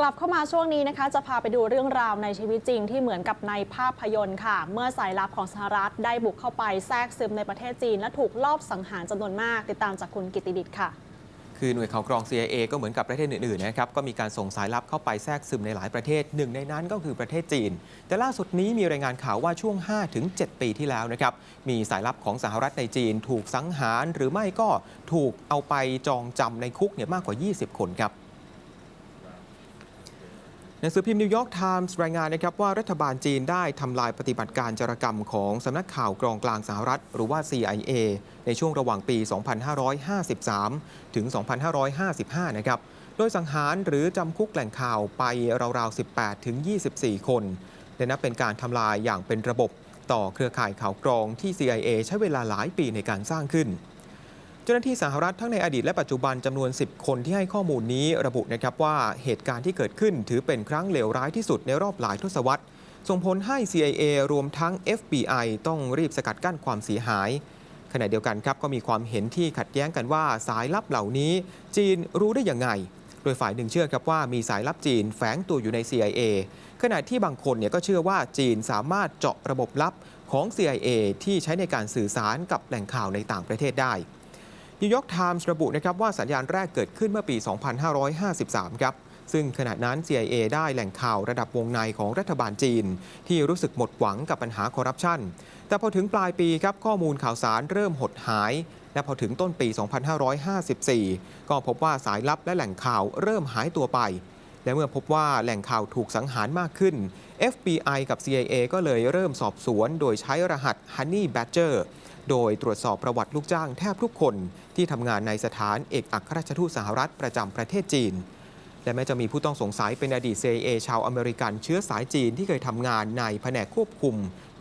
กลับเข้ามาช่วงนี้นะคะจะพาไปดูเรื่องราวในชีวิตจริงที่เหมือนกับในภาพยนตร์ค่ะ เมื่อสายลับของสหรัฐได้บุกเข้าไปแทรกซึมในประเทศจีน และถูกลอบสังหารจำนวนมาก ติดตามจากคุณกิติดิษฐ์ค่ะ คือหน่วยข่าวกรอง CIA ก็เหมือนกับประเทศอื่นๆนะครับก็มีการส่งสายลับเข้าไปแทรกซึมในหลายประเทศหนึ่งในนั้นก็คือประเทศจีน แต่ล่าสุดนี้มีรายงานข่าวว่าช่วง 5-7 ปีที่แล้วนะครับมีสายลับของสหรัฐในจีน ถูกสังหาร หรือไม่ก็ถูกเอาไปจองจำในคุกเนี่ยมากกว่า 20 คนครับ นังสือพิมพ์นิวยอร์กไทมส์รายงานนะครับว่ารัฐบาลจีนได้ทำลายปฏิบัติการจารกรรมของสำนักข่าวกรองกลางสหรัฐ หรือว่า CIA ในช่วงระหว่างปี 2553 ถึง 2555 นะครับ โดยสังหารหรือจำคุกแหล่งข่าวไปราวๆ 18 ถึง 24 คนและนับเป็นการทำลายอย่างเป็นระบบ ต่อเครือข่ายข่าวกรองที่ CIA ใช้เวลาหลายปีในการสร้างขึ้น เจ้าหน้าที่สหรัฐทั้งในอดีตและปัจจุบันจำนวน 10 คนที่ให้ข้อมูลนี้ระบุนะครับว่าเหตุการณ์ที่เกิดขึ้นถือเป็นครั้งเลวร้ายที่สุดในรอบหลายทศวรรษ ส่งผลให้ CIA รวมทั้ง FBI ต้องรีบสกัดกั้นความเสียหาย ขณะเดียวกันครับก็มีความเห็นที่ขัดแย้งกันว่าสายลับเหล่านี้ จีนรู้ได้อยังไง โดยฝ่ายหนึ่งเชื่อครับว่ามีสายลับจีนแฝงตัวอยู่ใน CIA ขณะที่บางคนเนี่ยก็เชื่อว่าจีนสามารถเจาะระบบลับของ CIA ที่ใช้ในการสื่อสารกับแหล่งข่าวในต่างประเทศได้ นิวยอร์กไทมส์ระบุนะครับว่าสัญญาณแรกเกิดขึ้นเมื่อปี 2553 ครับ ซึ่งขณะนั้น CIA ได้แหล่งข่าวระดับวงในของรัฐบาลจีน ที่รู้สึกหมดหวังกับปัญหาคอร์รัปชัน แต่พอถึงปลายปีครับข้อมูลข่าวสารเริ่มหดหาย และพอถึงต้นปี 2554 ก็พบว่าสายลับและแหล่งข่าวเริ่มหายตัวไปและเมื่อพบว่าแหล่งข่าวถูกสังหารมากขึ้น FBI กับ CIA ก็เลยเริ่มสอบสวน โดยใช้รหัส Honey Badger โดยตรวจสอบประวัติลูกจ้างแทบทุกคนที่ทำงานในสถานเอกอัครราชทูตสหรัฐประจำประเทศจีน และแม้จะมีผู้ต้องสงสัยเป็นอดีต CIA ชาวอเมริกันเชื้อสายจีนที่เคยทำงานในแผนกควบคุม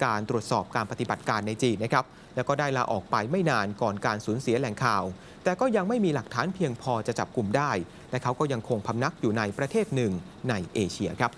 การตรวจสอบการปฏิบัติการในจีนนะครับแล้วก็ได้ลาออกไปไม่นานก่อนการสูญเสียแหล่งข่าว แต่ก็ยังไม่มีหลักฐานเพียงพอจะจับกลุ่มได้และเขาก็ยังคงพำนักอยู่ในประเทศหนึ่งในเอเชียครับ